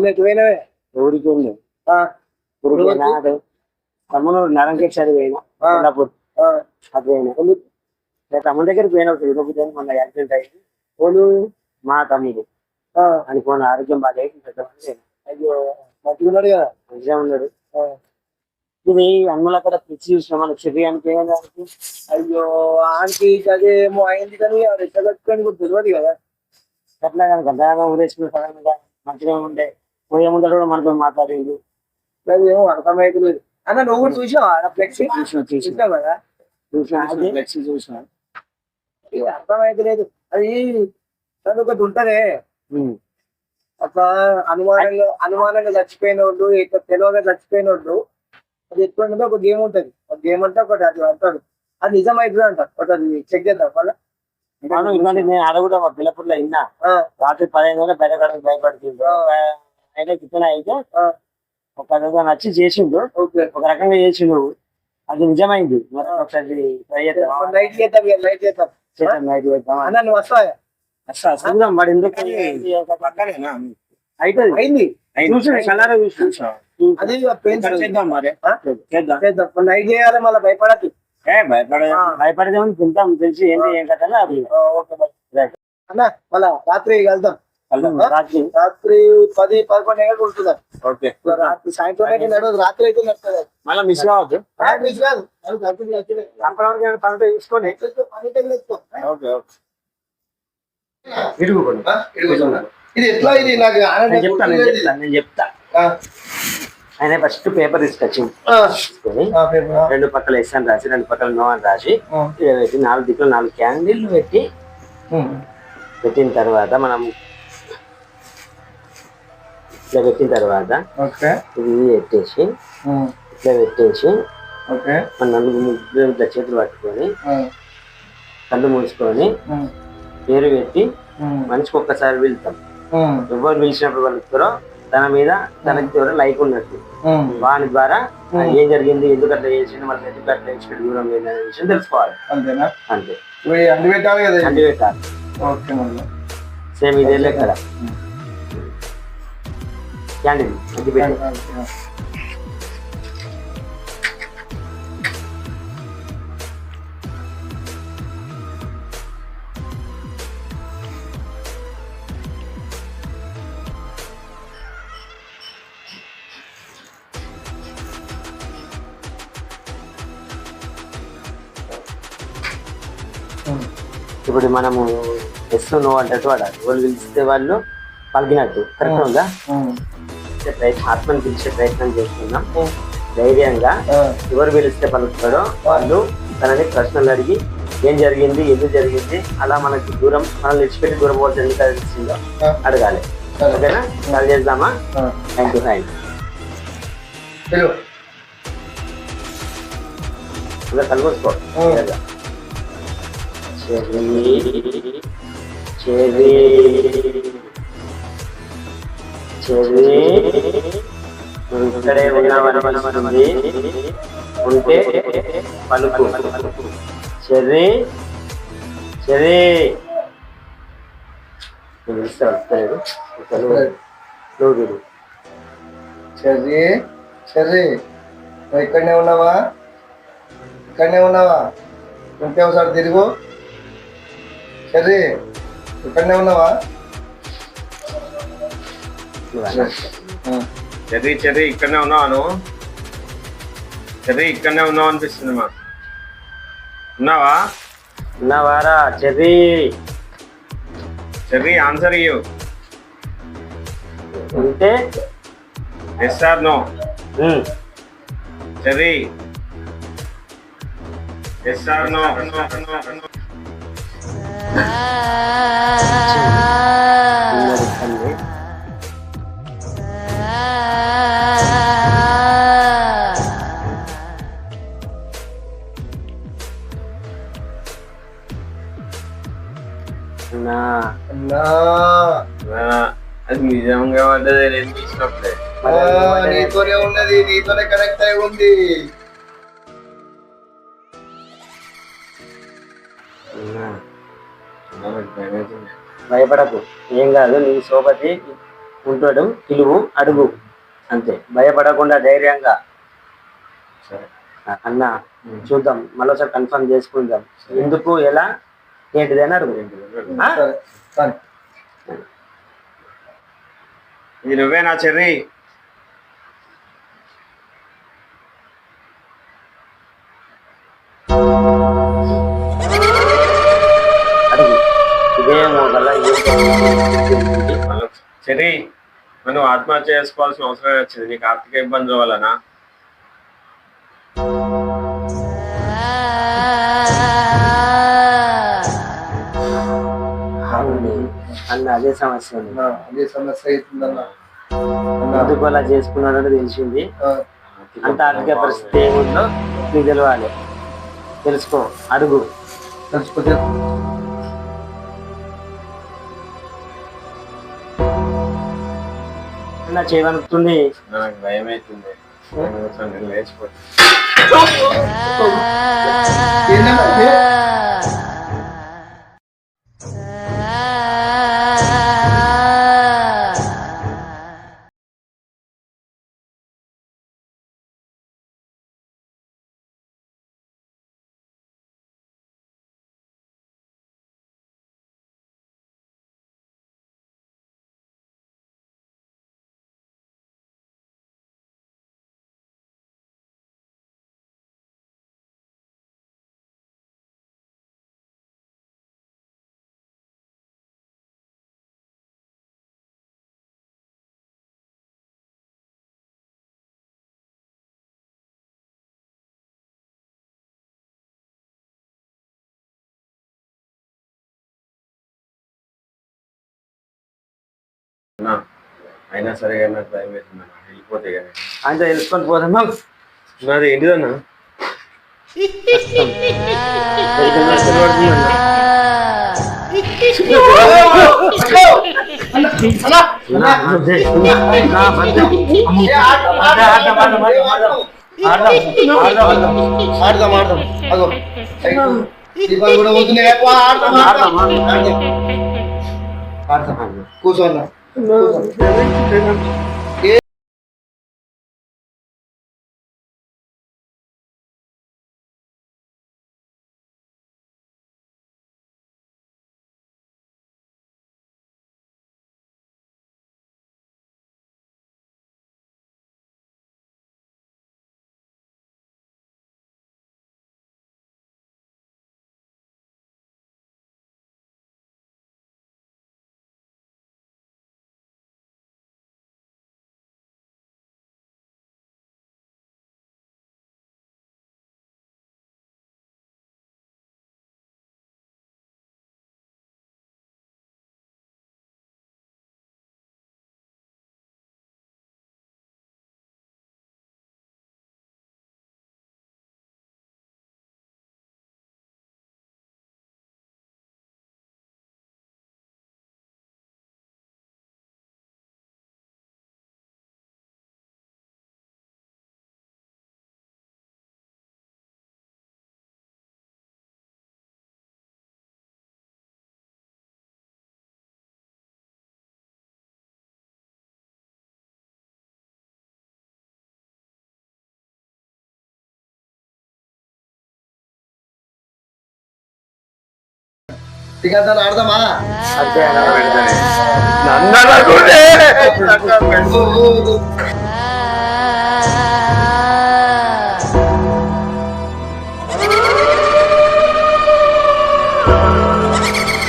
నిన్న ఎటు పోయినవే? ఊరికి వెళ్ళి ఆ, ఊరికి ఊరికి? నాడు తమ్ముడు పోయినా ఆ, అది పోయినా. తమ్ముడి దగ్గరికి పోయినా తిరుపతి మొన్న యాక్సిడెంట్ అయింది వాళ్ళు మా తమ్ముడు. ఆ, అని పోయిన ఆరోగ్యం బాగాలేదు లేరు. అయ్యో మంచిగా ఉన్నాడు కదా? మంచిగా ఉన్నాడు. ఇది అన్నులు అక్కడ పిచ్చి చూసిన మన శరీరానికి ఏమైంది? అయ్యో ఆనికి అదేమో అయింది కానీ కట్టుకొని కూడా తెలియదు కదా. అట్లా కనుక గంటగా ఊరేసుకుని మంచిగా ఉండే. పోయే ముందర కూడా మనతో మాట్లాడింది. అది ఏమో అర్థమైతలేదు. అన్న నువ్వు కూడా చూసావా? ఫ్లెక్సీ? చూసిన చూసిన కదా? చూసిన ఫ్లెక్సీ చూసిన. ఇది అర్థమైతలేదు. అది అది ఒకటి ఉంటదే. ఉమ్. అట్లా అనుమానంగా అనుమానంగా చచ్చిపోయిన వాళ్ళు ఇట్లా తెలియగా చచ్చిపోయిన వాళ్ళు అది ఎట్లా ఉండదో ఒక గేమ్ ఉంటది. ఒక గేమ్ అంటే ఒకటి అది అంటాడు. అది నిజం అవుతుంది అంట. ఒకటి అది చెక్ చేద్దాం ఇలాంటి నేను కూడా మా పిల్లపూర్లో విన్నా. ఆ, రాత్రి పదిహేను వేల బయట భయపడుతుంది అయితే కిచెన్ అయితే ఒక రకంగా నచ్చి చేసిండు. ఒక రకంగా చేసిండు. అది నిజమైంది. మరి ఒకసారి ట్రై చేద్దాం. నైట్ చేద్దాం నైట్ చేద్దాం. చేద్దాం నైట్ చేద్దాం. అన్న నువ్వు వస్తావా? చూద్దాం మరి ఎందుకు? పక్కనేనా? అయిపోయింది. అయింది. చూసిన కలర్ చూసిన. అది పెయింట్ చేద్దాం మరి. ఆ? చేద్దాం. చేద్దాం. నైట్ చేయాలి మళ్ళీ భయపడద్దు భయపడే భయపడదేమని తింటాం. తెలిసి ఏంటి ఏం. Right. అన్న మళ్ళా రాత్రి వెళ్దాం. రాత్రి. రాత్రి పది పదకొండు ఏళ్ళు ఉంటుందా? ఓకే. రాత్రి సాయంత్రం అయితే నడవదు రాత్రి అయితే నడుస్తుంది మళ్ళీ మిస్ కావద్దు. మిస్ కాదు. అప్పటివరకు చూసుకొని పని. Okay okay. ఆ, ఇది ఎట్లా? ఇది నాకు ఆనందం నేను చెప్తా నేను గుర్తులేదు. చెప్తా నేను చెప్తా. ఆ, ఆయన ఫస్ట్ పేపర్ తీసుకొచ్చి ఆ, తీసుకొని ఆ, పేరు, ఆ, రెండు పక్కల ఎస్ అని రాసి రెండు పక్కల నో అని రాసి నాలుగు దిక్కులు నాలుగు క్యాండిల్ పెట్టి పెట్టిన తర్వాత మనం ఇట్లా పెట్టిన తర్వాత ఇది పెట్టేసి ఇట్లా పెట్టేసి మన నలుగురు ముగ్గురు ఇట్లా చేతులు పట్టుకొని కళ్ళు మూసుకొని పేరు పెట్టి మనిషికి ఒక్కసారి వెళ్తాం ఎవరు పిలిచినప్పుడు వాళ్ళిద్దరో తన మీద తనకి ఎవరో లైక్ ఉన్నట్టు. వాని ద్వారా ఏం జరిగింది ఎందుకు అట్లా చేసింది మన ఎందుకు అట్లా చేసి దూరం అనే విషయం తెలుసుకోవాలి. అంతేనా? అంతే. అండి పెట్టాలి కదా అంటే పెట్టాలి. సేమ్ ఇదే లెక్క అది పెట్టి. ఇప్పుడు మనము ఎస్ నో అంటే వాడాలి? వాళ్ళు పిలిస్తే వాళ్ళు పలికినట్టు. కరెక్ట్ ఉందా? పిలిచే ప్రయత్నం ఆత్మని పిలిచే ప్రయత్నం చేస్తున్నాం. ధైర్యంగా ఎవరు పిలిస్తే పలుకుతాడో వాళ్ళు తనని ప్రశ్నలు అడిగి ఏం జరిగింది ఎందుకు జరిగింది అలా మనకి దూరం మనల్ని విడిచిపెట్టి దూరం పోతే ఎందుకు తెలిసిందో అడగాలి. ఓకేనా? కాల్ చేద్దామా? Thank you thank you Cherry Cherry నువ్వు ఇక్కడే ఉన్నావనిపిస్తుంది ఉంటే పలుకు. Cherry Cherry. నేను తిరుగు. Cherry Cherry. నువ్వు ఇక్కడనే ఉన్నావా? ఇక్కడనే ఉన్నావా? ఉంటే ఒకసారి తిరుగు. చెర్రీ ఇక్కడనే ఉన్నావా. చెర్రీ చెర్రీ ఇక్కడనే ఉన్నావా చెర్రీ ఇక్కడనే ఉన్నావు అనిపిస్తుంది మా ఉన్నావా ఉన్నావారా చెర్రీ చెర్రీ ఆన్సర్ ఇయ్యు ఉంటే yes or no. Cherry yes or no అది నిజంగా పడ్డది నేను తీసినప్పుడే నీతోనే ఉన్నది నీతోనే కనెక్ట్ అయి ఉంది భయపడకు ఏం కాదు నీ సోపతి ఉంటాడు పిలువు అడుగు అంతే భయపడకుండా ధైర్యంగా అన్న చూద్దాం మళ్ళీసారి కన్ఫర్మ్ చేసుకుందాం ఎందుకు ఎలా ఏంటిదని అడుగు ఇది నువ్వేనా చెర్రీ చెర్రీ నువ్వు ఆత్మహత్య చేసుకోవాల్సిన అవసరం వచ్చింది? నీకు ఆర్థిక ఇబ్బంది వలన అన్న అదే సమస్య ఉంది. అదే సమస్య అవుతుందన్న. ఎందుకు అలా చేసుకున్నాడని తెలిసింది. ఆ, అంత ఆర్థిక పరిస్థితి ఏముందో నీకు తెలవాలి. తెలుసుకో అడుగు. తెలిసిపోతే అన్న చేయమనుకుంది నాకు అయినా సరే కానీ నాకు భయం అవుతుంది అన్న. వెళ్ళిపోతే కానీ. అంత తెలుసుకొని పోదామా? నాది ఏంటిదన్నా? ఆడదాం ఆడదాం. కూడా పోతున్నాయి ఆడదాం. ఆడదాం కూర్చోన్నా టికెట్ ఆడదామా అంతే ఓ, ఓ, ఓ.